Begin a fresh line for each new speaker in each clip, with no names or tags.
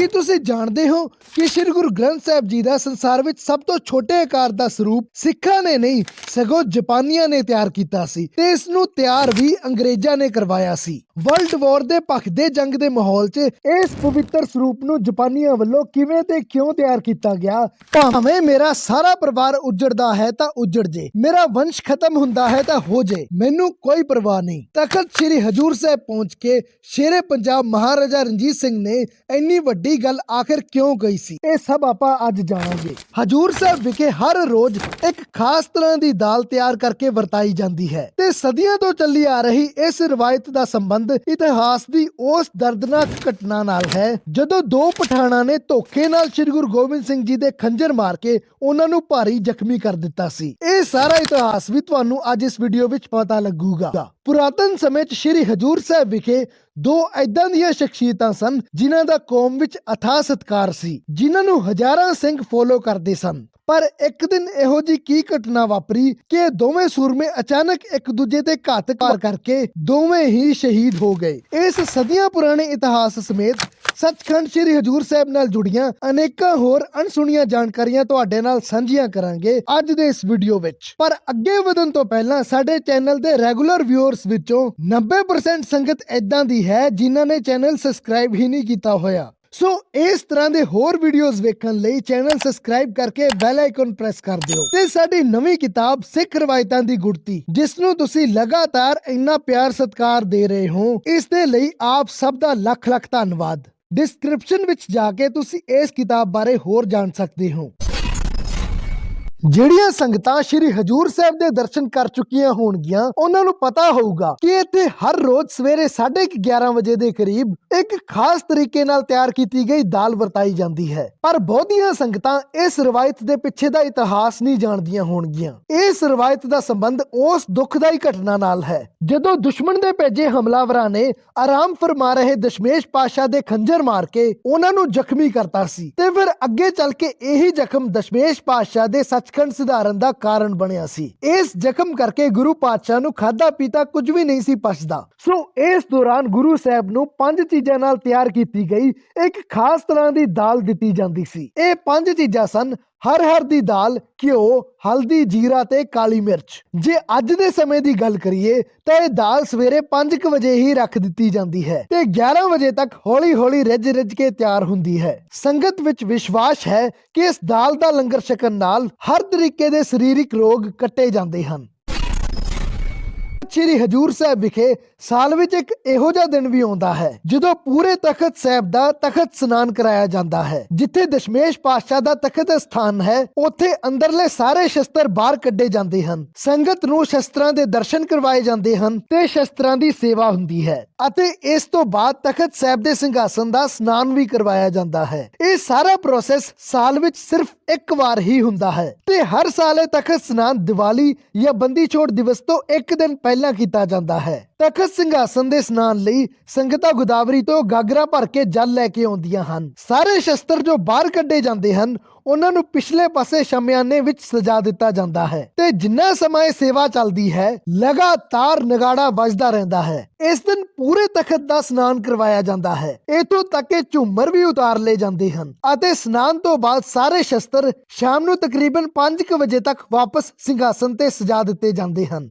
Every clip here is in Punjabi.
ਕੀ ਤੁਸੀਂ ਜਾਣਦੇ ਹੋ ਕਿ ਸ੍ਰੀ ਗੁਰੂ ਗ੍ਰੰਥ ਸਾਹਿਬ ਜੀ ਦਾ ਸੰਸਾਰ ਵਿੱਚ ਸਭ ਤੋਂ ਛੋਟੇ ਆਕਾਰ ਦਾ ਸਰੂਪ ਸਿੱਖਾਂ ਨੇ ਨਹੀਂ, ਸਗੋਂ ਜਾਪਾਨੀਆਂ ਨੇ ਤਿਆਰ ਕੀਤਾ ਸੀ ਤੇ ਇਸ ਨੂੰ ਤਿਆਰ ਵੀ ਅੰਗਰੇਜ਼ਾਂ ਨੇ ਕਰਵਾਇਆ ਸੀ। ਵਰਲਡ ਵਾਰ ਦੇ ਭਖਦੇ ਜੰਗ ਦੇ ਮਾਹੌਲ 'ਚ ਇਸ ਪਵਿੱਤਰ ਸਰੂਪ ਨੂੰ ਜਾਪਾਨੀਆਂ ਵੱਲੋਂ ਕਿਵੇਂ ਤੇ ਕਿਉਂ ਤਿਆਰ ਕੀਤਾ ਗਿਆ? ਭਾਵੇਂ ਮੇਰਾ ਸਾਰਾ ਪਰਿਵਾਰ ਉੱਜੜਦਾ ਹੈ ਤਾਂ ਉੱਜੜ ਜੇ, ਮੇਰਾ ਵੰਸ਼ ਖਤਮ ਹੁੰਦਾ ਹੈ ਤਾਂ ਹੋ ਜੇ, ਮੈਨੂੰ ਕੋਈ ਪਰਵਾਹ ਨਹੀਂ। ਤਖਤ ਸ੍ਰੀ ਹਜੂਰ ਸਾਹਿਬ ਪਹੁੰਚ ਕੇ ਸ਼ੇਰੇ ਪੰਜਾਬ ਮਹਾਰਾਜਾ ਰਣਜੀਤ ਸਿੰਘ ਨੇ ਇੰਨੀ ਵੱਡੀ ਗੱਲ ਆਖਿਰ ਕਿਉਂ ਕਹੀ ਸੀ? ਇਹ ਸਭ ਆਪਾਂ ਅੱਜ ਜਾਣਾਂਗੇ। ਹਜੂਰ ਸਾਹਿਬ ਵਿਖੇ ਹਰ ਰੋਜ਼ ਇੱਕ ਖਾਸ ਤਰ੍ਹਾਂ ਦੀ ਦਾਲ ਤਿਆਰ ਕਰਕੇ ਵਰਤਾਈ ਜਾਂਦੀ ਹੈ। ਤੇ ਸਦੀਆਂ ਤੋਂ ਚੱਲੀ ਆ ਰਹੀ ਇਸ ਰਵਾਇਤ ਦਾ ਸੰਬੰਧ ਇਤਿਹਾਸ ਦੀ ਉਸ ਦਰਦਨਾਕ ਘਟਨਾ ਨਾਲ ਹੈ, ਜਦੋਂ ਦੋ ਪਠਾਣਾ ਨੇ ਧੋਖੇ ਨਾਲ ਸ੍ਰੀ ਗੁਰੂ ਗੋਬਿੰਦ ਸਿੰਘ ਜੀ ਦੇ ਖੰਜਰ ਮਾਰ ਕੇ ਉਹਨਾਂ ਨੂੰ ਭਾਰੀ ਜ਼ਖਮੀ ਕਰ ਦਿੱਤਾ ਸੀ। ਇਹ ਸਾਰਾ ਇਤਿਹਾਸ ਵੀ ਤੁਹਾਨੂੰ ਅੱਜ ਇਸ ਵੀਡੀਓ ਵਿੱਚ ਪਤਾ ਲੱਗੂਗਾ। ਪੁਰਾਤਨ ਸਮੇਂ 'ਚ ਸ੍ਰੀ ਹਜੂਰ ਸਾਹਿਬ ਵਿਖੇ ਦੋ ਐਦਾਂ ਦੀਆਂ ਸ਼ਖਸੀਅਤਾਂ ਸਨ ਜਿਨ੍ਹਾਂ ਦਾ ਕੌਮ ਵਿੱਚ ਅਥਾਹ ਸਤਕਾਰ ਸੀ, ਜਿਨ੍ਹਾਂ ਨੂੰ ਹਜ਼ਾਰਾਂ ਸਿੰਘ ਫੋਲੋ ਕਰਦੇ ਸਨ। ਪਰ ਇੱਕ ਦਿਨ ਇਹੋ ਜੀ ਕੀ ਘਟਨਾ ਵਾਪਰੀ ਕਿ ਇਹ ਦੋਵੇਂ ਸੂਰਮੇ ਅਚਾਨਕ ਇੱਕ ਦੂਜੇ ਤੇ ਘਾਤਕ ਵਾਰ ਕਰਕੇ ਦੋਵੇਂ ਹੀ ਸ਼ਹੀਦ ਹੋ ਗਏ। ਇਸ ਸਦੀਆਂ ਪੁਰਾਣੇ ਇਤਿਹਾਸ ਸਮੇਤ ਸੱਚਖੰਡ ਸ੍ਰੀ ਹਜੂਰ ਸਾਹਿਬ ਨਾਲ ਜੁੜੀਆਂ ਅਨੇਕਾਂ ਹੋਰ ਅਣਸੁਣੀਆਂ ਜਾਣਕਾਰੀਆਂ ਤੁਹਾਡੇ ਨਾਲ ਸਾਂਝੀਆਂ ਕਰਾਂਗੇ ਅੱਜ ਦੇ ਇਸ ਵੀਡੀਓ ਵਿੱਚ। ਪਰ ਅੱਗੇ ਵਧਣ ਤੋਂ ਪਹਿਲਾਂ ਸਾਡੇ ਚੈਨਲ ਦੇ ਰੈਗੂਲਰ ਵਿਊਅਰਸ ਵਿੱਚੋਂ 90% ਸੰਗਤ ਇਦਾਂ ਦੀ ਹੈ ਜਿਨ੍ਹਾਂ ਨੇ ਚੈਨਲ ਸਬਸਕ੍ਰਾਈਬ ਹੀ ਨਹੀਂ ਕੀਤਾ ਹੋਇਆ। ਸੋ ਇਸ ਤਰ੍ਹਾਂ ਦੇ ਹੋਰ ਵੀਡੀਓਜ਼ ਵੇਖਣ ਲਈ ਚੈਨਲ ਸਬਸਕ੍ਰਾਈਬ ਕਰਕੇ ਬੈਲ ਆਈਕਨ ਪ੍ਰੈਸ ਕਰ ਦਿਓ। ਤੇ ਸਾਡੀ ਨਵੀਂ ਕਿਤਾਬ ਸਿੱਖ ਰਵਾਇਤਾਂ ਦੀ ਗੁੜਤੀ ਜਿਸ ਨੂੰ ਤੁਸੀਂ ਲਗਾਤਾਰ ਇੰਨਾ ਪਿਆਰ ਸਤਿਕਾਰ ਦੇ ਰਹੇ ਹੋ, ਇਸ ਦੇ ਲਈ ਆਪ ਸਭ ਦਾ ਲੱਖ ਲੱਖ ਧੰਨਵਾਦ। ਡਿਸਕ੍ਰਿਪਸ਼ਨ ਵਿੱਚ ਜਾ ਕੇ ਤੁਸੀਂ ਇਸ ਕਿਤਾਬ ਬਾਰੇ ਹੋਰ ਜਾਣ ਸਕਦੇ ਹੋ। ਜਿਹੜੀਆਂ ਸੰਗਤਾਂ ਸ੍ਰੀ ਹਜੂਰ ਸਾਹਿਬ ਦੇ ਦਰਸ਼ਨ ਕਰ ਚੁੱਕੀਆਂ ਹੋਣਗੀਆਂ, ਉਹਨਾਂ ਨੂੰ ਪਤਾ ਹੋਊਗਾ ਕਿ ਇੱਥੇ ਹਰ ਰੋਜ਼ ਸਵੇਰੇ 11:30 ਵਜੇ ਦੇ ਕਰੀਬ ਇੱਕ ਖਾਸ ਤਰੀਕੇ ਨਾਲ ਤਿਆਰ ਕੀਤੀ ਗਈ ਦਾਲ ਵਰਤਾਈ ਜਾਂਦੀ ਹੈ। ਪਰ ਬਹੁਤੀਆਂ ਸੰਗਤਾਂ ਇਸ ਰਵਾਇਤ ਦੇ ਪਿੱਛੇ ਦਾ ਇਤਿਹਾਸ ਨਹੀਂ ਜਾਣਦੀਆਂ ਹੋਣਗੀਆਂ। ਇਸ ਰਵਾਇਤ ਦਾ ਸੰਬੰਧ ਉਸ ਦੁਖਦਾਈ ਘਟਨਾ ਨਾਲ ਹੈ, ਜਦੋਂ ਦੁਸ਼ਮਣ ਦੇ ਭੇਜੇ ਹਮਲਾਵਰਾਂ ਨੇ ਆਰਾਮ ਫਰਮਾ ਰਹੇ ਦਸ਼ਮੇਸ਼ ਪਾਸ਼ਾ ਦੇ ਖੰਜਰ ਮਾਰ ਕੇ ਉਹਨਾਂ ਨੂੰ ਜ਼ਖਮੀ ਕਰਤਾ ਸੀ ਤੇ ਫਿਰ ਅੱਗੇ ਚੱਲ ਕੇ ਇਹੀ ਜ਼ਖਮ ਦਸ਼ਮੇਸ਼ ਪਾਸ਼ਾ ਦੇ ਸੱਚ ਸੱਚਖੰਡ ਸੁਧਾਰਨ ਦਾ ਕਾਰਨ ਬਣਿਆ ਸੀ। ਇਸ ਜ਼ਖਮ ਕਰਕੇ ਗੁਰੂ ਪਾਤਸ਼ਾਹ ਨੂੰ ਖਾਦਾ ਪੀਤਾ ਕੁਝ ਵੀ ਨਹੀਂ ਸੀ ਪਛਦਾ ਸੋ ਇਸ ਦੌਰਾਨ ਗੁਰੂ ਸਾਹਿਬ ਨੂੰ ਪੰਜ ਚੀਜ਼ਾਂ ਨਾਲ ਤਿਆਰ ਕੀਤੀ ਗਈ। ਇੱਕ ਖਾਸ ਤਰ੍ਹਾਂ ਦੀ ਦਾਲ ਦਿੱਤੀ ਜਾਂਦੀ ਸੀ। ਇਹ ਪੰਜ ਚੀਜ਼ਾਂ ਸਨ ਹਰ ਹਰ ਦੀ ਦਾਲ, ਘਿਓ, ਹਲਦੀ, ਜੀਰਾ ਤੇ ਕਾਲੀ ਮਿਰਚ। ਜੇ ਅੱਜ ਦੇ ਸਮੇਂ ਦੀ ਗੱਲ ਕਰੀਏ, ਤਾਂ ਇਹ ਦਾਲ ਸਵੇਰੇ 5:00 ਵਜੇ ਹੀ ਰੱਖ ਦਿੱਤੀ ਜਾਂਦੀ ਹੈ ਤੇ 11 ਵਜੇ ਤੱਕ ਹੌਲੀ-ਹੌਲੀ ਰਿੱਝ-ਰਿੱਝ ਕੇ ਤਿਆਰ ਹੁੰਦੀ ਹੈ। ਸੰਗਤ ਵਿੱਚ ਵਿਸ਼ਵਾਸ ਹੈ ਕਿ ਇਸ ਦਾਲ ਦਾ ਲੰਗਰ ਛਕਣ ਨਾਲ ਹਰ ਤਰੀਕੇ ਦੇ ਸਰੀਰਕ ਰੋਗ ਕੱਟੇ ਜਾਂਦੇ ਹਨ। ਸ੍ਰੀ ਹਜੂਰ ਸਾਹਿਬ ਵਿਖੇ ਸਾਲ ਵਿੱਚ ਇੱਕ ਇਹੋ ਜਿਹਾ ਦਿਨ ਵੀ ਆਉਂਦਾ ਹੈ, ਜਦੋਂ ਪੂਰੇ ਤਖਤ ਸਾਹਿਬ ਦਾ ਤਖਤ ਸਨਾਨ ਕਰਾਇਆ ਜਾਂਦਾ ਹੈ। ਜਿੱਥੇ ਦਸ਼ਮੇਸ਼ ਪਾਤਸ਼ਾਹ ਦਾ ਤਖਤ ਸਥਾਨ ਹੈ, ਉੱਥੇ ਅੰਦਰਲੇ ਸਾਰੇ ਸ਼ਸਤਰ ਬਾਹਰ ਕੱਢੇ ਜਾਂਦੇ ਹਨ। ਸੰਗਤ ਨੂੰ ਸ਼ਸਤਰਾਂ ਦੇ ਦਰਸ਼ਨ ਕਰਵਾਏ ਜਾਂਦੇ ਹਨ ਤੇ ਸ਼ਸਤਰਾਂ ਦੀ ਸੇਵਾ ਹੁੰਦੀ ਹੈ ਅਤੇ ਇਸ ਤੋਂ ਬਾਅਦ ਤਖਤ ਸਾਹਿਬ ਦੇ ਸਿੰਘਾਸਨ ਦਾ ਸਨਾਨ ਵੀ ਕਰਵਾਇਆ ਜਾਂਦਾ ਹੈ। ਇਹ ਸਾਰਾ ਪ੍ਰੋਸੈਸ ਸਾਲ ਵਿੱਚ ਸਿਰਫ ਇੱਕ ਵਾਰ ਹੀ ਹੁੰਦਾ ਹੈ ਤੇ ਹਰ ਸਾਲ ਇਹ ਤਖਤ ਸਨਾਨ ਦੀਵਾਲੀ ਜਾਂ ਬੰਦੀ ਛੋੜ ਦਿਵਸ ਤੋਂ ਇੱਕ ਦਿਨ ਪਹਿਲਾਂ ਕੀਤਾ ਜਾਂਦਾ ਹੈ। ਤਖਤ ਸਿੰਘਾਸਨ ਦੇ ਇਸ਼ਨਾਨ ਲਈ ਸੰਗਤਾਂ ਗੋਦਾਵਰੀ ਤੋਂ ਗਾਗਰਾ ਭਰ ਕੇ ਜਲ ਲੈ ਕੇ ਆਉਂਦੀਆਂ ਹਨ। ਸਾਰੇ ਸ਼ਸਤਰ ਜੋ ਬਾਹਰ ਕੱਢੇ ਜਾਂਦੇ ਹਨ, ਉਹਨਾਂ ਨੂੰ ਪਿਛਲੇ ਪਾਸੇ ਸ਼ਮਿਆਨੇ ਵਿੱਚ ਸਜਾ ਦਿੱਤਾ ਜਾਂਦਾ ਹੈ। ਤੇ ਜਿੰਨਾ ਸਮਾਂ ਇਹ ਸੇਵਾ ਚੱਲਦੀ ਹੈ, ਲਗਾਤਾਰ ਨਗਾੜਾ ਵੱਜਦਾ ਰਹਿੰਦਾ ਹੈ। ਇਸ ਦਿਨ ਪੂਰੇ ਤਖਤ ਦਾ ਸਨਾਨ ਕਰਵਾਇਆ ਜਾਂਦਾ ਹੈ। ਇਥੋਂ ਤੱਕ ਕਿ ਝੂਮਰ ਵੀ ਉਤਾਰ ਲਏ ਜਾਂਦੇ ਹਨ ਅਤੇ ਸਨਾਨ ਤੋਂ ਬਾਅਦ ਸਾਰੇ ਸ਼ਸਤਰ ਸ਼ਾਮ ਨੂੰ ਤਕਰੀਬਨ 5:00 ਵਜੇ ਤੱਕ ਵਾਪਸ ਸਿੰਘਾਸਨ ਤੇ ਸਜਾ ਦਿੱਤੇ ਜਾਂਦੇ ਹਨ।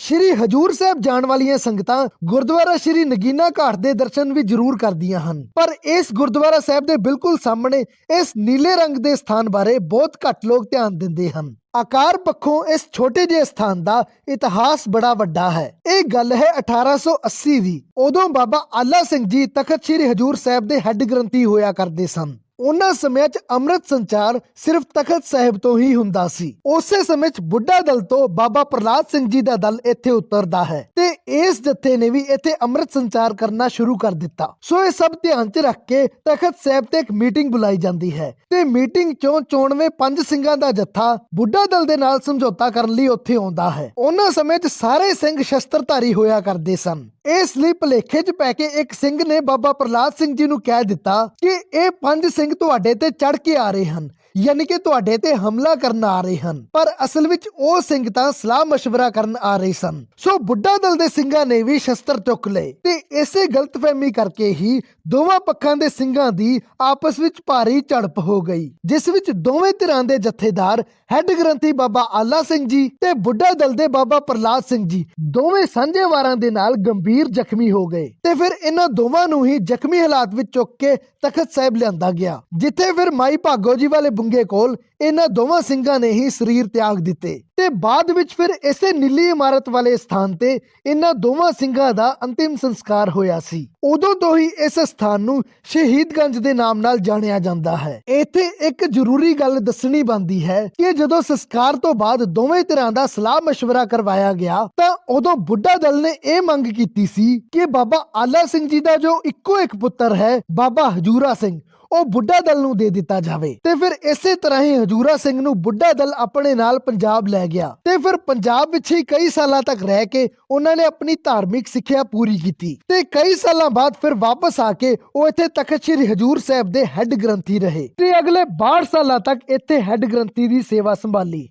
ਸ਼੍ਰੀ ਹਜੂਰ ਸਾਹਿਬ ਜਾਣ ਵਾਲੀਆਂ ਸੰਗਤਾਂ ਗੁਰਦੁਆਰਾ ਸ਼੍ਰੀ ਨਗੀਨਾ ਘਾਟ ਦੇ ਦਰਸ਼ਨ ਵੀ ਜ਼ਰੂਰ ਕਰਦੀਆਂ ਹਨ। ਪਰ ਇਸ ਗੁਰਦੁਆਰਾ ਸਾਹਿਬ ਦੇ ਬਿਲਕੁਲ ਸਾਹਮਣੇ ਇਸ ਨੀਲੇ ਰੰਗ ਦੇ ਸਥਾਨ ਬਾਰੇ ਬਹੁਤ ਘੱਟ ਲੋਕ ਧਿਆਨ ਦਿੰਦੇ ਹਨ। ਆਕਾਰ ਪੱਖੋਂ ਇਸ ਛੋਟੇ ਜਿਹੇ ਸਥਾਨ ਦਾ ਇਤਿਹਾਸ ਬੜਾ ਵੱਡਾ ਹੈ। ਇਹ ਗੱਲ ਹੈ 1880 ਦੀ। ਉਦੋਂ ਬਾਬਾ ਆਲਾ ਸਿੰਘ ਜੀ ਤਖਤ ਸ੍ਰੀ ਹਜੂਰ ਸਾਹਿਬ ਦੇ ਹੈੱਡ ਗ੍ਰੰਥੀ ਹੋਇਆ ਕਰਦੇ ਸਨ। ਉਹਨਾਂ ਸਮਿਆਂ 'ਚ ਅੰਮ੍ਰਿਤ ਸੰਚਾਰ ਸਿਰਫ ਤਖਤ ਸਾਹਿਬ ਤੋਂ ਹੀ ਹੁੰਦਾ ਸੀ। ਉਸੇ ਸਮੇਂ 'ਚ ਬੁੱਢਾ ਦਲ ਤੋਂ ਬਾਬਾ ਪ੍ਰਲਾਦ ਸਿੰਘ ਜੀ ਦਾ ਦਲ ਇੱਥੇ ਉਤਰਦਾ ਹੈ ਤੇ ਇਸ ਜਥੇ ਨੇ ਵੀ ਇੱਥੇ ਅੰਮ੍ਰਿਤ ਸੰਚਾਰ ਕਰਨਾ ਸ਼ੁਰੂ ਕਰ ਦਿੱਤਾ। ਸੋ ਇਹ ਸਭ ਧਿਆਨ 'ਚ ਰੱਖ ਕੇ ਤਖਤ ਸਾਹਿਬ ਤੇ ਇੱਕ ਮੀਟਿੰਗ ਬੁਲਾਈ ਜਾਂਦੀ ਹੈ ਤੇ ਮੀਟਿੰਗ 'ਚੋਂ ਚੋਣਵੇਂ ਪੰਜ ਸਿੰਘਾਂ ਦਾ ਜਥਾ ਬੁੱਢਾ ਦਲ ਦੇ ਨਾਲ ਸਮਝੌਤਾ ਕਰਨ ਲਈ ਉੱਥੇ ਆਉਂਦਾ ਹੈ। ਉਹਨਾਂ ਸਮੇਂ 'ਚ ਸਾਰੇ ਸਿੰਘ ਸ਼ਸਤਰਧਾਰੀ ਹੋਇਆ ਕਰਦੇ ਸਨ। ਇਸ ਲਈ ਭਲੇਖੇ 'ਚ ਪੈ ਕੇ ਇੱਕ ਸਿੰਘ ਨੇ ਬਾਬਾ ਪ੍ਰਲਾਦ ਸਿੰਘ ਜੀ ਨੂੰ ਕਹਿ ਦਿੱਤਾ ਕਿ ਇਹ ਪੰਜ ਸਿੰਘ ਸਿੰਘ ਤੁਹਾਡੇ ਤੇ ਚੜ ਕੇ ਆ ਰਹੇ ਹਨ, ਯਾਨੀ ਕਿ ਤੁਹਾਡੇ ਤੇ ਹਮਲਾ ਕਰਨ ਆ ਰਹੇ ਹਨ। ਪਰ ਅਸਲ ਵਿੱਚ ਉਹ ਸਿੰਘ ਤਾਂ ਸਲਾਹ مشਵਰਾ ਕਰਨ ਆ ਰਹੇ ਸਨ। ਸੋ ਬੁੱਢਾ ਦਲ ਦੇ ਸਿੰਘਾਂ ਨੇ ਵੀ ਸ਼ਸਤਰ ਚੁੱਕ ਲਏ ਤੇ ਇਸੇ ਗਲਤਫਹਿਮੀ ਕਰਕੇ ਹੀ ਦੋਵਾਂ ਪੱਖਾਂ ਦੇ ਸਿੰਘਾਂ ਦੀ ਆਪਸ ਵਿੱਚ ਭਾਰੀ ਝੜਪ ਹੋ ਗਈ, ਜਿਸ ਵਿੱਚ ਦੋਵੇਂ ਧਿਰਾਂ ਦੇ ਜਥੇਦਾਰ ਹੈੱਡ ਗ੍ਰੰਥੀ ਬਾਬਾ ਆਲਾ ਸਿੰਘ ਜੀ ਤੇ ਬੁੱਢਾ ਦਲ ਦੇ ਬਾਬਾ ਪ੍ਰਲਾਦ ਸਿੰਘ ਜੀ ਦੋਵੇਂ ਸਾਂਝੇ ਵਾਰਾਂ ਦੇ ਨਾਲ ਗੰਭੀਰ ਜ਼ਖਮੀ ਹੋ ਗਏ ਤੇ ਫਿਰ ਇਹਨਾਂ ਦੋਵਾਂ ਨੂੰ ਹੀ ਜ਼ਖਮੀ ਹਾਲਾਤ ਵਿੱਚ ਚੁੱਕ ਕੇ ਤਖਤ ਸਾਹਿਬ ਲਿਆਂਦਾ ਗਿਆ, ਜਿੱਥੇ ਫਿਰ ਮਾਈ ਭਾਗੋ ਜੀ ਵਾਲੇ ਬੁੰਗੇ ਕੋਲ ਇਹਨਾਂ ਦੋਵਾਂ ਸਿੰਘਾਂ ਨੇ ਹੀ ਸਰੀਰ ਤਿਆਗ ਦਿੱਤੇ। ਤੇ ਬਾਅਦ ਵਿੱਚ ਫਿਰ ਇਸੇ ਨੀਲੀ ਇਮਾਰਤ ਵਾਲੇ ਸਥਾਨ ਤੇ ਇਹਨਾਂ ਦੋਵਾਂ ਸਿੰਘਾਂ ਦਾ ਅੰਤਿਮ ਸੰਸਕਾਰ ਹੋਇਆ ਸੀ ਉਦੋਂ ਤੋਂ ਹੀ ਇਸ ਸਥਾਨ ਨੂੰ ਸ਼ਹੀਦਗੰਜ ਦੇ ਨਾਮ ਨਾਲ ਜਾਣਿਆ ਜਾਂਦਾ ਹੈ ਇੱਥੇ ਇੱਕ ਜ਼ਰੂਰੀ ਗੱਲ ਦੱਸਣੀ ਬਣਦੀ ਹੈ ਕਿ ਜਦੋਂ ਸੰਸਕਾਰ ਤੋਂ ਬਾਅਦ ਦੋਵੇਂ ਧਿਰਾਂ ਦਾ ਸਲਾਹ مشورہ ਕਰਵਾਇਆ ਗਿਆ ਤਾਂ ਉਦੋਂ ਬੁੱਢਾ ਦਲ ਨੇ ਇਹ ਮੰਗ ਕੀਤੀ ਸੀ ਕਿ ਬਾਬਾ ਆਲਾ ਸਿੰਘ ਜੀ ਦਾ ਜੋ ਇੱਕੋ ਇੱਕ ਪੁੱਤਰ ਹੈ ਬਾਬਾ ਹਜੂਰਾ ਸਿੰਘ ਉਹ ਬੁੱਢਾ ਦਲ ਨੂੰ ਦੇ ਦਿੱਤਾ ਜਾਵੇ। ਤੇ ਫਿਰ ਇਸੇ ਤਰ੍ਹਾਂ ਹੀ ਹਜੂਰਾ ਸਿੰਘ ਨੂੰ ਬੁੱਢਾ ਦਲ ਆਪਣੇ ਨਾਲ ਪੰਜਾਬ ਲੈ ਗਿਆ। ਤੇ ਫਿਰ ਪੰਜਾਬ ਵਿੱਚ ਹੀ ਕਈ ਸਾਲਾਂ ਤੱਕ ਰਹਿ ਕੇ ਉਹਨਾਂ ਨੇ ਆਪਣੀ ਧਾਰਮਿਕ ਸਿੱਖਿਆ ਪੂਰੀ ਕੀਤੀ। ਤੇ ਕਈ ਸਾਲਾਂ ਬਾਅਦ ਫਿਰ ਵਾਪਸ ਆ ਕੇ ਉਹ ਇੱਥੇ ਤਖਤ ਸ੍ਰੀ ਹਜੂਰ ਸਾਹਿਬ ਦੇ ਹੈੱਡ ਗ੍ਰੰਥੀ ਰਹੇ। ਤੇ ਅਗਲੇ 62 ਸਾਲਾਂ ਤੱਕ ਇੱਥੇ ਹੈੱਡ ਗ੍ਰੰਥੀ ਦੀ ਸੇਵਾ ਸੰਭਾਲੀ।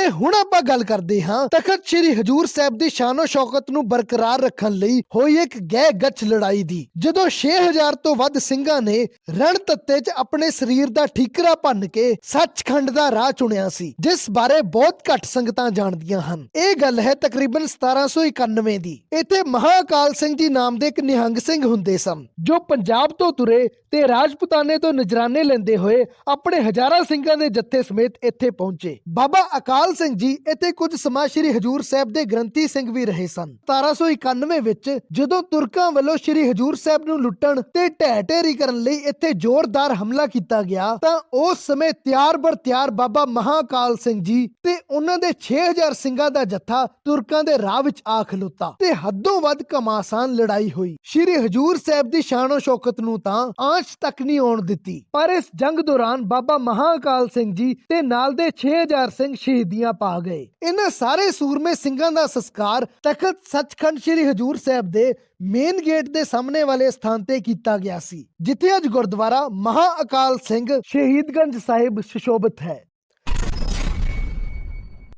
ਤੇ ਹੁਣ ਆਪਾਂ ਗੱਲ ਕਰਦੇ ਹਾਂ ਤਖਤ ਸ੍ਰੀ ਹਜੂਰ ਸਾਹਿਬ ਦੀ ਸ਼ਾਨੋ ਸ਼ੌਕਤ ਨੂੰ ਬਰਕਰਾਰ ਰੱਖਣ ਲਈ ਹੋਈ ਇੱਕ ਗਹਿ ਗੱਚ ਲੜਾਈ ਦੀ, ਜਦੋਂ 6000 ਤੋਂ ਵੱਧ ਸਿੰਘਾਂ ਨੇ ਰਣ ਤੱਤੇ 'ਚ ਆਪਣੇ ਸਰੀਰ ਦਾ ਠੀਕਰਾ ਭੰਨ ਕੇ ਸੱਚਖੰਡ ਦਾ ਰਾਹ ਚੁਣਿਆ ਸੀ, ਜਿਸ ਬਾਰੇ ਬਹੁਤ ਘੱਟ ਸੰਗਤਾਂ ਜਾਣਦੀਆਂ ਹਨ। ਇਹ ਗੱਲ ਹੈ ਤਕਰੀਬਨ 1791 ਦੀ। ਇੱਥੇ ਮਹਾਕਾਲ ਸਿੰਘ ਜੀ ਨਾਮ ਦੇ ਇੱਕ ਨਿਹੰਗ ਸਿੰਘ ਹੁੰਦੇ ਸਨ, ਜੋ ਪੰਜਾਬ ਤੋਂ ਤੁਰੇ ਤੇ ਰਾਜਪੂਤਾਨੇ ਤੋਂ ਨਜਰਾਨੇ ਲੈਂਦੇ ਹੋਏ ਆਪਣੇ ਹਜ਼ਾਰਾਂ ਸਿੰਘਾਂ ਦੇ ਜੱਥੇ ਸਮੇਤ ਇੱਥੇ ਪਹੁੰਚੇ। ਬਾਬਾ ਅਕਾਲ ਸਿੰਘ ਜੀ ਇੱਥੇ ਕੁਝ ਸਮਾਂ ਸ਼੍ਰੀ ਹਜੂਰ ਸਾਹਿਬ ਦੇ ਗ੍ਰੰਥੀ ਸਿੰਘ ਵੀ ਰਹੇ ਸਨ। 1791 ਵਿੱਚ ਜਦੋਂ ਤੁਰਕਾਂ ਵੱਲੋਂ ਸ਼੍ਰੀ ਹਜੂਰ ਸਾਹਿਬ ਨੂੰ ਲੁੱਟਣ ਤੇ ਢਹਿ ਢੇਰੀ ਕਰਨ ਲਈ ਇੱਥੇ ਜ਼ੋਰਦਾਰ ਹਮਲਾ ਕੀਤਾ ਗਿਆ, ਤਾਂ ਉਸ ਸਮੇਂ ਤਿਆਰ ਬਰ ਤਿਆਰ ਬਾਬਾ ਮਹਾਕਾਲ ਸਿੰਘ ਜੀ ਤੇ ਉਹਨਾਂ ਦੇ 6000 ਸਿੰਘਾਂ ਦਾ ਜੱਥਾ ਤੁਰਕਾਂ ਦੇ ਰਾਹ ਵਿੱਚ ਆ ਖਲੋਤਾ ਤੇ ਹੱਦੋਂ ਵੱਧ ਘਮਾਸਾਨ ਲੜਾਈ ਹੋਈ। ਸ਼੍ਰੀ ਹਜੂਰ ਸਾਹਿਬ ਦੀ ਸ਼ਾਨੋ ਸ਼ੌਕਤ ਨੂੰ ਤਾਂ ਆਂਚ ਤੱਕ ਨਹੀਂ ਆਉਣ ਦਿੱਤੀ, ਪਰ ਇਸ ਜੰਗ ਦੌਰਾਨ ਬਾਬਾ ਮਹਾਕਾਲ ਸਿੰਘ ਜੀ ਤੇ ਨਾਲ ਦੇ 6000 ਸਿੰਘ ਸ਼ਹੀਦੀ ਸ਼ਹੀਦੀਆਂ ਪਾ ਗਏ। ਇਹਨਾਂ ਸਾਰੇ ਸੂਰਮੇ ਸਿੰਘਾਂ ਦਾ ਸੰਸਕਾਰ ਤਖਤ ਸੱਚਖੰਡ ਸ੍ਰੀ ਹਜੂਰ ਸਾਹਿਬ ਦੇ ਮੇਨ ਗੇਟ ਦੇ ਸਾਹਮਣੇ ਵਾਲੇ ਸਥਾਨ ਤੇ ਕੀਤਾ ਗਿਆ ਸੀ, ਜਿੱਥੇ ਅੱਜ ਗੁਰਦੁਆਰਾ ਮਹਾ ਅਕਾਲ ਸਿੰਘ ਸ਼ਹੀਦਗੰਜ ਸਾਹਿਬ ਸੁਸ਼ੋਭਿਤ ਹੈ।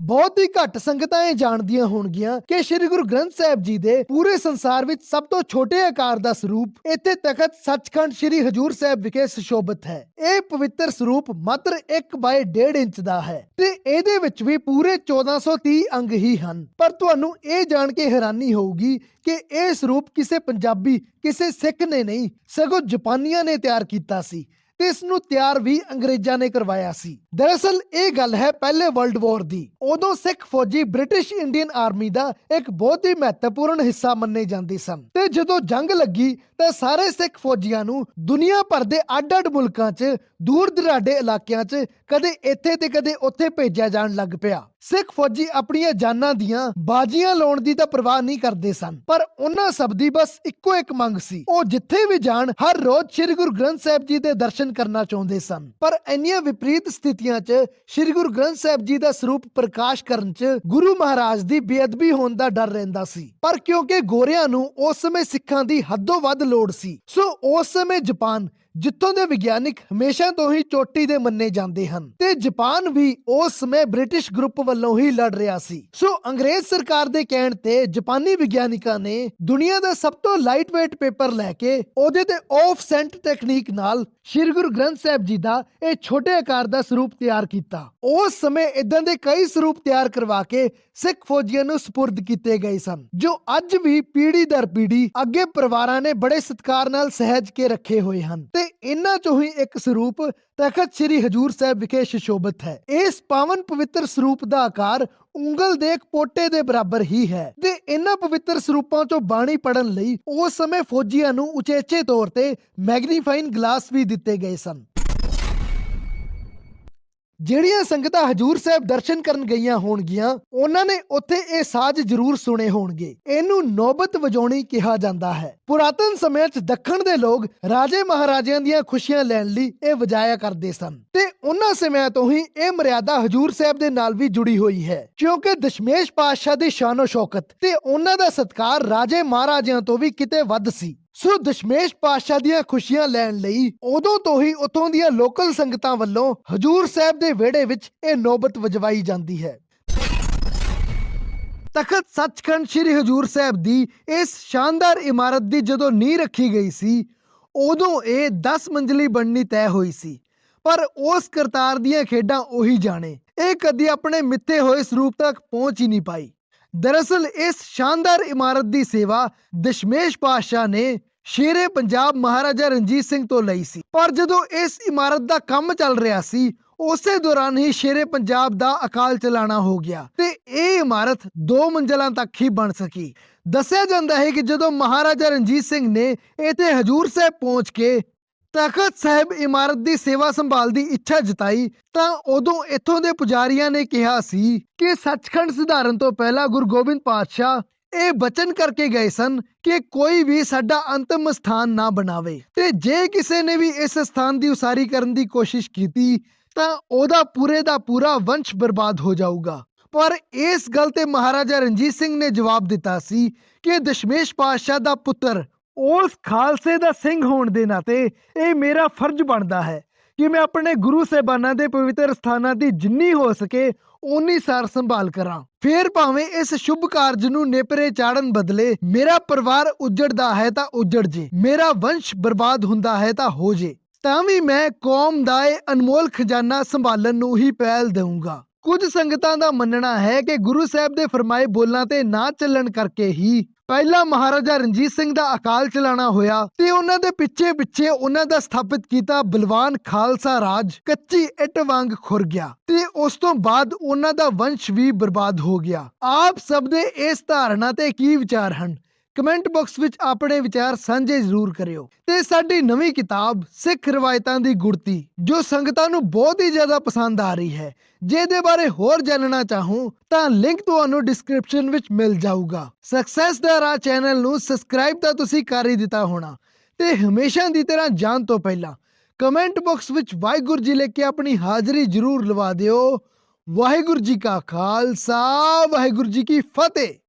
ਬਹੁਤ ਹੀ ਘੱਟ ਸੰਗਤਾਂ ਇਹ ਜਾਣਦੀਆਂ ਹੋਣਗੀਆਂ ਕਿ ਸ੍ਰੀ ਗੁਰੂ ਗ੍ਰੰਥ ਸਾਹਿਬ ਜੀ ਦੇ ਪੂਰੇ ਸੰਸਾਰ ਵਿੱਚ ਸਭ ਤੋਂ ਛੋਟੇ ਆਕਾਰ ਦਾ ਸਰੂਪ ਇੱਥੇ ਤਖਤ ਸੱਚਖੰਡ ਸ੍ਰੀ ਹਜੂਰ ਸਾਹਿਬ ਵਿਖੇ ਸੁਸ਼ੋਭਿਤ ਹੈ। ਇਹ ਪਵਿੱਤਰ ਸਰੂਪ ਮਾਤਰ 1 ਬਾਏ 1.5 ਇੰਚ ਦਾ ਹੈ ਤੇ ਇਹਦੇ ਵਿੱਚ ਵੀ ਪੂਰੇ 1430 ਅੰਗ ਹੀ ਹਨ। ਪਰ ਤੁਹਾਨੂੰ ਇਹ ਜਾਣ ਕੇ ਹੈਰਾਨੀ ਹੋਊਗੀ ਕਿ ਇਹ ਸਰੂਪ ਕਿਸੇ ਪੰਜਾਬੀ, ਕਿਸੇ ਸਿੱਖ ਨੇ ਨਹੀਂ, ਸਗੋਂ ਜਾਪਾਨੀਆਂ ਨੇ ਤਿਆਰ ਕੀਤਾ ਸੀ। ਤੇ ਇਸ ਨੂੰ ਤਿਆਰ ਵੀ ਅੰਗਰੇਜ਼ਾਂ ਨੇ ਕਰਵਾਇਆ ਸੀ। ਦਰਅਸਲ ਇਹ ਗੱਲ ਹੈ ਪਹਿਲੇ ਵਰਲਡ ਵਾਰ ਦੀ। ਉਦੋਂ ਸਿੱਖ ਫੌਜੀ ਬ੍ਰਿਟਿਸ਼ ਇੰਡੀਅਨ ਆਰਮੀ ਦਾ ਇੱਕ ਬਹੁਤ ਹੀ ਮਹੱਤਵਪੂਰਨ ਹਿੱਸਾ ਮੰਨੇ ਜਾਂਦੇ ਸਨ। ਤੇ ਜਦੋਂ ਜੰਗ ਲੱਗੀ, ਤਾਂ ਸਾਰੇ ਸਿੱਖ ਫੌਜੀਆਂ ਨੂੰ ਦੁਨੀਆ ਭਰ ਦੇ ਅੱਡ-ਅੱਡ ਮੁਲਕਾਂ 'ਚ ਦੂਰ ਦਰਾਡੇ ਇਲਾਕਿਆਂ 'ਚ ਕਦੇ ਇੱਥੇ ਤੇ ਕਦੇ ਉੱਥੇ ਭੇਜਿਆ ਜਾਣ ਲੱਗ ਪਿਆ। ਸਿੱਖ ਫੌਜੀ ਆਪਣੀਆਂ ਜਾਨਾਂ ਦੀਆਂ ਬਾਜ਼ੀਆਂ ਲਾਉਣ ਦੀ ਤਾਂ ਪਰਵਾਹ ਨਹੀਂ ਕਰਦੇ ਸਨ, ਪਰ ਉਹਨਾਂ ਸਭ ਦੀ ਬਸ ਇੱਕੋ ਇੱਕ ਮੰਗ ਸੀ। ਉਹ ਜਿੱਥੇ ਵੀ ਜਾਣ, ਹਰ ਰੋਜ਼ ਸ੍ਰੀ ਗੁਰੂ ਗ੍ਰੰਥ ਸਾਹਿਬ ਜੀ ਦੇ ਦਰਸ਼ਨ ਕਰਨਾ ਚਾਹੁੰਦੇ ਸਨ। ਪਰ ਇੰਨੀਆਂ ਵਿਪਰੀਤ ਸਥਿਤੀਆਂ 'ਚ ਸ੍ਰੀ ਗੁਰੂ ਗ੍ਰੰਥ ਸਾਹਿਬ ਜੀ ਦਾ ਸਰੂਪ ਪ੍ਰਕਾਸ਼ ਕਰਨ 'ਚ ਗੁਰੂ ਮਹਾਰਾਜ ਦੀ ਬੇਅਦਬੀ ਹੋਣ ਦਾ ਡਰ ਰਹਿੰਦਾ ਸੀ। ਪਰ ਕਿਉਂਕਿ ਗੋਰਿਆਂ ਨੂੰ ਉਸ ਸਮੇਂ ਸਿੱਖਾਂ ਦੀ ਹੱਦੋਂ ਵੱਧ ਲੋੜ ਸੀ, ਸੋ ਉਸ ਸਮੇਂ ਜਾਪਾਨ ਜਿੱਥੋਂ ਦੇ ਵਿਗਿਆਨਿਕ ਹਮੇਸ਼ਾ ਤੋਂ ਹੀ ਚੋਟੀ ਦੇ ਮੰਨੇ ਜਾਂਦੇ ਹਨ। ਤੇ ਜਾਪਾਨ ਵੀ ਉਸ ਸਮੇਂ ਬ੍ਰਿਟਿਸ਼ ਗਰੁੱਪ ਵੱਲੋਂ ਹੀ ਲੜ ਰਿਹਾ ਸੀ। ਸੋ ਅੰਗਰੇਜ਼ ਸਰਕਾਰ ਦੇ ਕਹਿਣ ਤੇ ਜਾਪਾਨੀ ਵਿਗਿਆਨਿਕਾਂ ਨੇ ਦੁਨੀਆ ਦਾ ਸਭ ਤੋਂ ਲਾਈਟ weight ਪੇਪਰ ਲੈ ਕੇ ਉਹਦੇ ਤੇ ਆਫ ਸੈਂਟ ਟੈਕਨੀਕ ਨਾਲ ਸ਼੍ਰੀ ਗੁਰੂ ਗ੍ਰੰਥ ਸਾਹਿਬ ਜੀ ਦਾ ਇਹ ਛੋਟੇ ਆਕਾਰ ਦਾ ਸਰੂਪ ਤਿਆਰ ਕੀਤਾ। ਉਸ ਸਮੇਂ ਇਦਾਂ ਦੇ ਕਈ ਸਰੂਪ ਤਿਆਰ ਕਰਵਾ ਕੇ ਸਿੱਖ ਫੌਜੀਆਂ ਨੂੰ ਸਪੁਰਦ ਕੀਤੇ ਗਏ ਸਨ, ਜੋ ਅੱਜ ਵੀ ਪੀੜੀ ਦਰ ਪੀੜੀ ਅੱਗੇ ਪਰਿਵਾਰਾਂ ਨੇ ਬੜੇ ਸਤਿਕਾਰ ਨਾਲ ਸਹਿਜ ਕੇ ਰੱਖੇ ਹੋਏ ਹਨ। ਤੇ ਇਹਨਾਂ ਚੋਂ ਹੀ ਇੱਕ ਸਰੂਪ ਤਖਤ ਸ੍ਰੀ ਹਜੂਰ ਸਾਹਿਬ ਵਿਖੇ ਸੁਸ਼ੋਭਿਤ ਹੈ। ਇਸ ਪਾਵਨ ਪਵਿੱਤਰ ਸਰੂਪ ਦਾ ਆਕਾਰ ਉਂਗਲ ਦੇ ਇੱਕ ਪੋਟੇ ਦੇ ਬਰਾਬਰ ਹੀ ਹੈ ਤੇ ਇਹਨਾਂ ਪਵਿੱਤਰ ਸਰੂਪਾਂ ਚੋਂ ਬਾਣੀ ਪੜਨ ਲਈ ਉਸ ਸਮੇਂ ਫੌਜੀਆਂ ਨੂੰ ਉਚੇਚੇ ਤੌਰ ਤੇ ਮੈਗਨੀਫਾਈਨ ਗਲਾਸ ਵੀ ਦਿੱਤੇ ਗਏ ਸਨ। ਜਿਹੜੀਆਂ ਸੰਗਤਾਂ ਹਜੂਰ ਸਾਹਿਬ ਦਰਸ਼ਨ ਕਰਨ ਗਈਆਂ ਹੋਣਗੀਆਂ, ਉਹਨਾਂ ਨੇ ਉੱਥੇ ਇਹ ਸਾਜ਼ ਜ਼ਰੂਰ ਸੁਣੇ ਹੋਣਗੇ। ਇਹਨੂੰ ਨੌਬਤ ਵਜਾਉਣੀ ਕਿਹਾ ਜਾਂਦਾ ਹੈ। ਪੁਰਾਤਨ ਸਮੇਂ 'ਚ ਦੱਖਣ ਦੇ ਲੋਕ ਰਾਜੇ ਮਹਾਰਾਜਿਆਂ ਦੀਆਂ ਖੁਸ਼ੀਆਂ ਲੈਣ ਲਈ ਇਹ ਵਜਾਇਆ ਕਰਦੇ ਸਨ। ਤੇ ਉਹਨਾਂ ਸਮਿਆਂ ਤੋਂ ਹੀ ਇਹ ਮਰਿਆਦਾ ਹਜੂਰ ਸਾਹਿਬ ਦੇ ਨਾਲ ਵੀ ਜੁੜੀ ਹੋਈ ਹੈ। ਕਿਉਂਕਿ ਦਸ਼ਮੇਸ਼ ਪਾਤਸ਼ਾਹ ਦੀ ਸ਼ਾਨੋ ਸ਼ੌਕਤ ਤੇ ਉਹਨਾਂ ਦਾ ਸਤਕਾਰ ਰਾਜੇ ਮਹਾਰਾਜਿਆਂ ਤੋਂ ਵੀ ਕਿਤੇ ਵੱਧ ਸੀ। ਸੋ ਦਸ਼ਮੇਸ਼ ਪਾਤਸ਼ਾਹ ਦੀਆਂ ਖੁਸ਼ੀਆਂ ਲੈਣ ਲਈ ਉਦੋਂ ਤੋਂ ਹੀ ਉਥੋਂ ਦੀਆਂ ਲੋਕਲ ਸੰਗਤਾਂ ਵੱਲੋਂ ਹਜੂਰ ਸਾਹਿਬ ਦੇ ਵਿਹੜੇ ਵਿੱਚ ਇਹ ਨੌਬਤ ਵਜਵਾਈ ਜਾਂਦੀ ਹੈ। ਤਖਤ ਸੱਚਖੰਡ ਸ੍ਰੀ ਹਜੂਰ ਸਾਹਿਬ ਦੀ ਇਸ ਸ਼ਾਨਦਾਰ ਇਮਾਰਤ ਦੀ ਜਦੋਂ ਨੀਂਹ ਰੱਖੀ ਗਈ ਸੀ, ਉਦੋਂ ਇਹ 10 ਮੰਜ਼ਲੀ ਬਣਨੀ ਤੈਅ ਹੋਈ ਸੀ। ਪਰ ਉਸ ਕਰਤਾਰ ਦੀਆਂ ਖੇਡਾਂ ਉਹੀ ਜਾਣੇ। ਇਹ ਕਦੀ ਆਪਣੇ ਮਿੱਥੇ ਹੋਏ ਸਰੂਪ ਤੱਕ ਪਹੁੰਚ ਹੀ ਨਹੀਂ ਪਾਈ। ਦਰਅਸਲ ਇਸ ਸ਼ਾਨਦਾਰ ਇਮਾਰਤ ਦੀ ਸੇਵਾ ਦਸ਼ਮੇਸ਼ ਪਾਤਸ਼ਾਹ ਨੇ ਸ਼ੇਰੇ ਪੰਜਾਬ ਮਹਾਰਾਜਾ ਰਣਜੀਤ ਸਿੰਘ ਤੋਂ ਲਈ ਸੀ। ਪਰ ਜਦੋਂ ਇਸ ਇਮਾਰਤ ਦਾ ਕੰਮ ਚੱਲ ਰਿਹਾ ਸੀ, ਉਸੇ ਦੌਰਾਨ ਹੀ ਸ਼ੇਰੇ ਪੰਜਾਬ ਦਾ ਅਕਾਲ ਚਲਾਣਾ ਹੋ ਗਿਆ ਤੇ ਇਹ ਇਮਾਰਤ ਦੋ ਮੰਜ਼ਲਾਂ ਤੱਕ ਹੀ ਬਣ ਸਕੀ। ਦੱਸਿਆ ਜਾਂਦਾ ਹੈ ਕਿ ਜਦੋਂ ਮਹਾਰਾਜਾ ਰਣਜੀਤ ਸਿੰਘ ਨੇ ਇੱਥੇ ਹਜੂਰ ਸਾਹਿਬ ਪਹੁੰਚ ਕੇ ਤਖਤ ਸਾਹਿਬ ਇਮਾਰਤ ਦੀ ਸੇਵਾ ਸੰਭਾਲ ਦੀ ਇੱਛਾ ਜਤਾਈ, ਤਾਂ ਉਦੋਂ ਇੱਥੋਂ ਦੇ ਪੁਜਾਰੀਆਂ ਨੇ ਕਿਹਾ ਸੀ ਕਿ ਸੱਚਖੰਡ ਸੁਧਾਰਨ ਤੋਂ ਪਹਿਲਾਂ ਗੁਰੂ ਗੋਬਿੰਦ ਪਾਤਸ਼ਾਹ ਇਹ ਬਚਨ ਕਰਕੇ ਗਏ ਸਨ ਕਿ ਕੋਈ ਵੀ ਸਾਡਾ ਅੰਤਮ ਸਥਾਨ ਨਾ ਬਣਾਵੇ। ਤੇ ਜੇ ਕਿਸੇ ਨੇ ਵੀ ਇਸ ਸਥਾਨ ਦੀ ਉਸਾਰੀ ਕਰਨ ਦੀ ਕੋਸ਼ਿਸ਼ ਕੀਤੀ, ਤਾਂ ਉਹਦਾ ਪੂਰੇ ਦਾ ਪੂਰਾ ਵੰਸ਼ ਬਰਬਾਦ ਹੋ ਜਾਊਗਾ। ਪਰ ਇਸ ਗੱਲ ਤੇ ਮਹਾਰਾਜਾ ਰਣਜੀਤ ਸਿੰਘ ਨੇ ਜਵਾਬ ਦਿੱਤਾ ਸੀ ਕਿ ਦਸ਼ਮੇਸ਼ ਪਾਤਸ਼ਾਹ ਦਾ ਪੁੱਤਰ ਉਸ ਖਾਲਸੇ ਦਾ ਸਿੰਘ ਹੋਣ ਦੇ ਨਾਤੇ ਇਹ ਮੇਰਾ ਫਰਜ਼ ਬਣਦਾ ਹੈ ਕਿ ਮੈਂ ਆਪਣੇ ਗੁਰੂ ਸਾਹਿਬਾਨਾਂ ਦੇ ਪਵਿੱਤਰ ਸਥਾਨਾਂ ਦੀ ਜਿੰਨੀ ਹੋ ਸਕੇ ਓਨੀ ਸਾਰ ਸੰਭਾਲ ਕਰਾਂ। ਫੇਰ ਭਾਵੇਂ ਇਸ ਸ਼ੁਭ ਕਾਰਜ ਨੂੰ ਨੇਪਰੇ ਚਾੜਨ ਬਦਲੇ ਮੇਰਾ ਪਰਿਵਾਰ ਉਜੜਦਾ ਹੈ ਤਾਂ ਉਜੜ ਜੇ, ਮੇਰਾ ਵੰਸ਼ ਬਰਬਾਦ ਹੁੰਦਾ ਹੈ ਤਾਂ ਹੋ ਜੇ, ਤਾਂ ਵੀ ਮੈਂ ਕੌਮ ਦਾ ਇਹ ਅਨਮੋਲ ਖਜ਼ਾਨਾ ਸੰਭਾਲਣ ਨੂੰ ਹੀ ਪਹਿਲ ਦੇਵਾਂਗਾ ਕੁਝ ਸੰਗਤਾਂ ਦਾ ਮੰਨਣਾ ਹੈ ਕਿ ਗੁਰੂ ਸਾਹਿਬ ਦੇ ਫਰਮਾਏ ਬੋਲਾਂ ਤੇ ਨਾ ਚੱਲਣ ਕਰਕੇ ਹੀ ਪਹਿਲਾ ਮਹਾਰਾਜਾ ਰਣਜੀਤ ਸਿੰਘ ਦਾ ਅਕਾਲ ਚਲਾਣਾ ਹੋਇਆ ਤੇ ਉਹਨਾਂ ਦੇ ਪਿੱਛੇ ਪਿੱਛੇ ਉਹਨਾਂ ਦਾ ਸਥਾਪਿਤ ਕੀਤਾ ਬਲਵਾਨ ਖਾਲਸਾ ਰਾਜ, ਕੱਚੀ ਇੱਟ ਵਾਂਗ ਖੁਰ ਗਿਆ ਤੇ ਉਸ ਤੋਂ ਬਾਅਦ ਉਹਨਾਂ ਦਾ ਵੰਸ਼ ਵੀ ਬਰਬਾਦ ਹੋ ਗਿਆ। ਆਪ ਸਭ ਦੇ ਇਸ ਧਾਰਨਾ ਤੇ ਕੀ ਵਿਚਾਰ ਹਨ? ਕਮੈਂਟ ਬਾਕਸ ਵਿੱਚ ਆਪਣੇ ਵਿਚਾਰ ਸਾਂਝੇ ਜ਼ਰੂਰ ਕਰਿਓ ਤੇ ਸਾਡੀ ਨਵੀਂ ਕਿਤਾਬ ਸਿੱਖ ਰਵਾਇਤਾਂ ਦੀ ਗੁੜਤੀ ਜੋ ਸੰਗਤਾਂ ਨੂੰ ਬਹੁਤ ਹੀ ਜ਼ਿਆਦਾ ਪਸੰਦ ਆ ਰਹੀ ਹੈ, ਜਿਹਦੇ ਬਾਰੇ ਹੋਰ ਜਾਣਨਾ ਚਾਹੋ ਤਾਂ ਲਿੰਕ ਤੁਹਾਨੂੰ ਡਿਸਕ੍ਰਿਪਸ਼ਨ ਵਿੱਚ ਮਿਲ ਜਾਊਗਾ। ਸਕਸੈਸ ਦਾ ਰਾਹ ਚੈਨਲ ਨੂੰ ਸਬਸਕ੍ਰਾਈਬ ਤਾਂ ਤੁਸੀਂ ਕਰ ਹੀ ਦਿੱਤਾ ਹੋਣਾ ਤੇ ਹਮੇਸ਼ਾ ਦੀ ਤਰ੍ਹਾਂ ਜਾਣ ਤੋਂ ਪਹਿਲਾਂ ਕਮੈਂਟ ਬਾਕਸ ਵਿੱਚ ਵਾਹਿਗੁਰੂ ਜੀ ਲਿਖ ਕੇ ਆਪਣੀ ਹਾਜ਼ਰੀ ਜ਼ਰੂਰ ਲਵਾ ਦਿਓ। ਵਾਹਿਗੁਰੂ ਜੀ ਕਾ ਖਾਲਸਾ, ਵਾਹਿਗੁਰੂ ਜੀ ਕੀ ਫਤਿਹ।